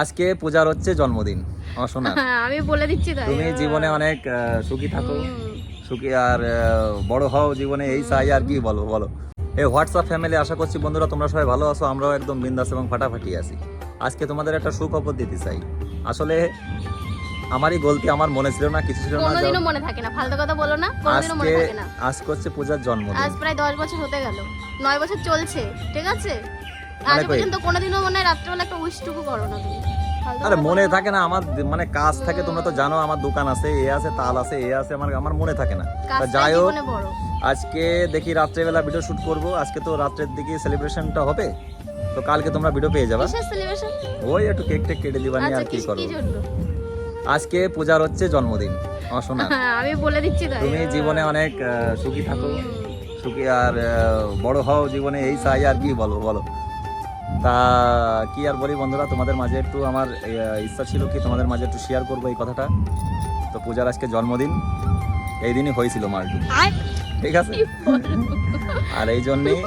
আজকে পূজার হচ্ছে জন্মদিন। আমার শোনা। হ্যাঁ, আমি বলে দিচ্ছি তাই। তুমি জীবনে অনেক সুখী থাকো। সুখী আর বড় হও জীবনে এই চাই আর কি বলো বলো। এই হোয়াটসঅ্যাপ ফ্যামিলি আশা করছি বন্ধুরা তোমরা সবাই ভালো আছো আমরাও একদম বিন্দাস এবং ফাটাফাটি আছি। আজকে তোমাদের একটা সুখবর দিতে চাই। আসলে আমারই গলতি আমার মনে ছিল না কিছু ছিল না কোনোদিনও মনে থাকে না। ফালতু কথা বলো না কোনোদিনও মনে থাকে না। আজকে হচ্ছে পূজার জন্মদিন। আজ প্রায় দশ বছর হতে গেল। নয় বছর চলছে ঠিক আছে? আজ কই? পর্যন্ত কোনোদিনও মনে হয় রাত্রেবেলা একটা উইশটুকু করো না তুমি। আরে মনে থাকে না আমার মানে কাজ থাকে তোমরা তো জানো আমার দোকান আছে এ আছে তাল আছে এ আছে আমার আমার মনে থাকে না। যাই হোক আজকে দেখি রাত্রেবেলা ভিডিও শুট করব। আজকে তো রাত্রের দিকে সেলিব্রেশনটা হবে। তো কালকে তোমরা ভিডিও পেয়ে যাবা। ওই একটু কেক টেক কেটে দিবানি আচ্ছা আর কি কি করব আজকে পূজার হচ্ছে জন্মদিন আমার শোনা হ্যাঁ, আমি বলে দিচ্ছি তুমি জীবনে অনেক সুখী থাকো। সুখী আর বড় হও জীবনে এই চাই আর কি বলব বলো। তা কি আর বলি বন্ধুরা তোমাদের মাঝে একটু আমার ইচ্ছা ছিল কি তোমাদের মাঝে একটু শেয়ার করব এই কথাটা। তো পূজার আজকে জন্মদিন এই দিনই হয়েছিল মার্টু ঠিক আছে? আর এই জন্যই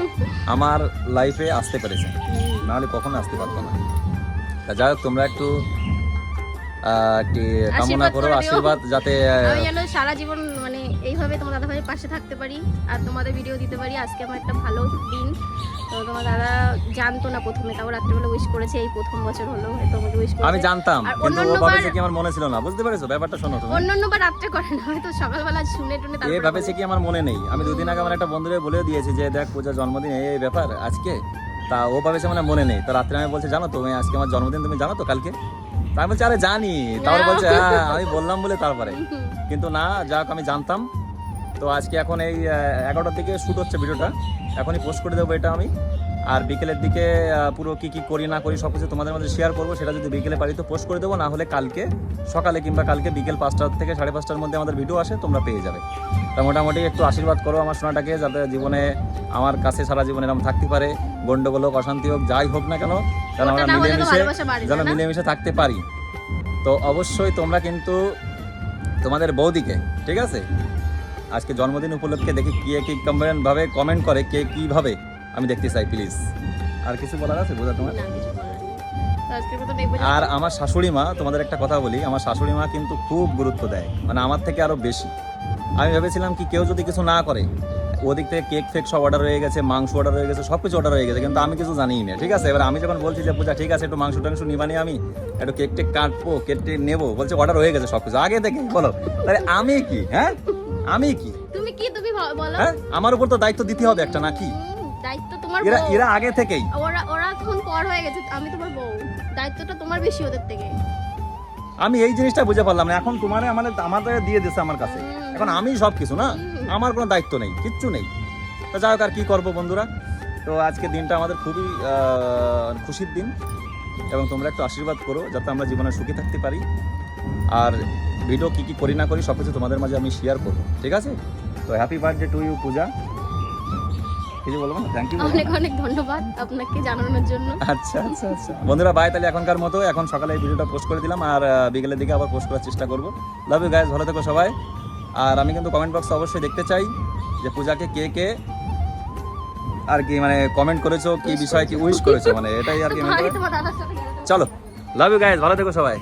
আমার লাইফে আসতে পেরেছে। নাহলে কখনো আসতে পারতো না। তা যাই হোক তোমরা একটু কামনা আশীর্বাদ করো আশীর্বাদ যাতে আমি যেন সারা জীবন মানে এইভাবে তোমার দাদা ভাইয়ের পাশে থাকতে পারি আর তোমাদের ভিডিও দিতে পারি। আজকে আমার একটা ভালো দিন। তো তোমার দাদা জানতো না প্রথমে তাও রাত্রিবেলা উইশ করেছে এই প্রথম বছর হলো তোমাকে উইশ আমি জানতাম কিন্তু ও ভাবেছে কি আমার মনে ছিল না। বুঝতে পেরেছ? ব্যাপারটা শোনো তুমি। অন্যান্য বার রাত্রে করে না হয়তো সকালবেলা শুনে টুনে এ তারপরে ভাবেছে কি আমার মনে নেই। আমি দুদিন আগে আমার একটা বন্ধুরে বলে দিয়েছি যে দেখ পূজার জন্মদিন এই এই ব্যাপার আজকে? তা ও ভাবেছে মানে মনে নেই। তো রাত্রে আমি বলছে জানো তুমি আজকে আমার জন্মদিন তুমি জানো তো কালকে? আমি বলছি আরে জানি। তারপরে বলছে হ্যাঁ আমি বললাম বলে তারপরে। কিন্তু না যাক আমি জানতাম। তো আজকে এখন এই এগারোটার দিকে শ্যুট হচ্ছে ভিডিওটা। এখনই পোস্ট করে দেবো এটা আমি। আর বিকেলের দিকে পুরো কি কি করি না করি সব কিছু তোমাদের মধ্যে শেয়ার করব। সেটা যদি বিকেলে পারি তো পোস্ট করে দেবো না হলে কালকে সকালে কিংবা কালকে বিকেল পাঁচটা থেকে সাড়ে পাঁচটার মধ্যে আমাদের ভিডিও আসে তোমরা পেয়ে যাবে। তা মোটামুটি একটু আশীর্বাদ করো আমার সোনাটাকে যাতে জীবনে আমার কাছে সারা জীবন এরকম থাকতে পারে। গন্ডগোল হোক অশান্তি হোক যাই হোক না কেন যেন আমরা মিলেমিশে যেন মিলেমিশে থাকতে পারি। তো অবশ্যই তোমরা কিন্তু তোমাদের বৌদিকে ঠিক আছে? আজকে জন্মদিন উপলক্ষে দেখি কে কি কমেন্ট ভাবে কমেন্ট করে কে কীভাবে আমি দেখতে চাই প্লিজ আর কিছু বলার আছে বোঝা তোমার। আর আমার শাশুড়ি মা তোমাদের একটা কথা বলি আমার শাশুড়ি মা কিন্তু খুব গুরুত্ব দেয় মানে আমার থেকে আরও বেশি। আমি ভেবেছিলাম কি কেউ যদি কিছু না করে ওদিক থেকে কেক ফেক সব অর্ডার হয়ে গেছে মাংস অর্ডার হয়ে গেছে সব কিছু অর্ডার হয়ে গেছে কিন্তু আমি কিছু জানিই না ঠিক আছে? এবার আমি যখন বলছি যে পূজা ঠিক আছে একটু মাংস টাংস নিবানি আমি একটু কেক টেক কাটবো কেক টেক নেব বলছে অর্ডার হয়ে গেছে সব কিছু আগে থেকে বলো। তাহলে আমি কি হ্যাঁ? আমি কি? তুমি কি তুমি বলো। হ্যাঁ? আমার উপর তো দায়িত্ব দিতে হবে একটা নাকি? দায়িত্ব তোমার এরা এরা আগে থেকেই। ওরা ওরা এখন পর হয়ে গেছে আমি তোমার বউ। দায়িত্বটা তোমার বেশি ওদের থেকে। আমি এই জিনিসটা বুঝে পারলাম না। এখন তোমার আমাদের আমাদের দিয়ে দিচ্ছে আমার কাছে। এখন আমি সব কিছু না আমার কোনো দায়িত্ব নেই কিচ্ছু নেই। তো যাই হোক আর কি করব বন্ধুরা? তো আজকে দিনটা আমাদের খুবই খুশির দিন। এবং তোমরা একটু আশীর্বাদ করো যাতে আমরা জীবনে সুখী থাকতে পারি। আর ভিডিও কি কি করি না করি সব কিছু তোমাদের মাঝে আমি শেয়ার করব। ঠিক আছে? তো happy birthday to you Puja. কিছু বলব না? থ্যাংক ইউ অনেক অনেক ধন্যবাদ আপনাকে জানানোর জন্য। আচ্ছা আচ্ছা আচ্ছা। বন্ধুরা বাই তাহলে এখনকার মতো। এখন সকালে এই ভিডিওটা পোস্ট করে দিলাম আর বিকেলের দিকে আবার পোস্ট করার চেষ্টা করব। লাভ ইউ গাইজ ভালো থেকো সবাই। আর আমি কিন্তু কমেন্ট বক্সে অবশ্যই দেখতে চাই যে পূজাকে কে কে আর কি মানে কমেন্ট করেছ কি বিষয়ে কি উইশ করেছ? মানে এটাই আর কি চলো। লাভ ইউ গাইজ ভালো থেকো সবাই।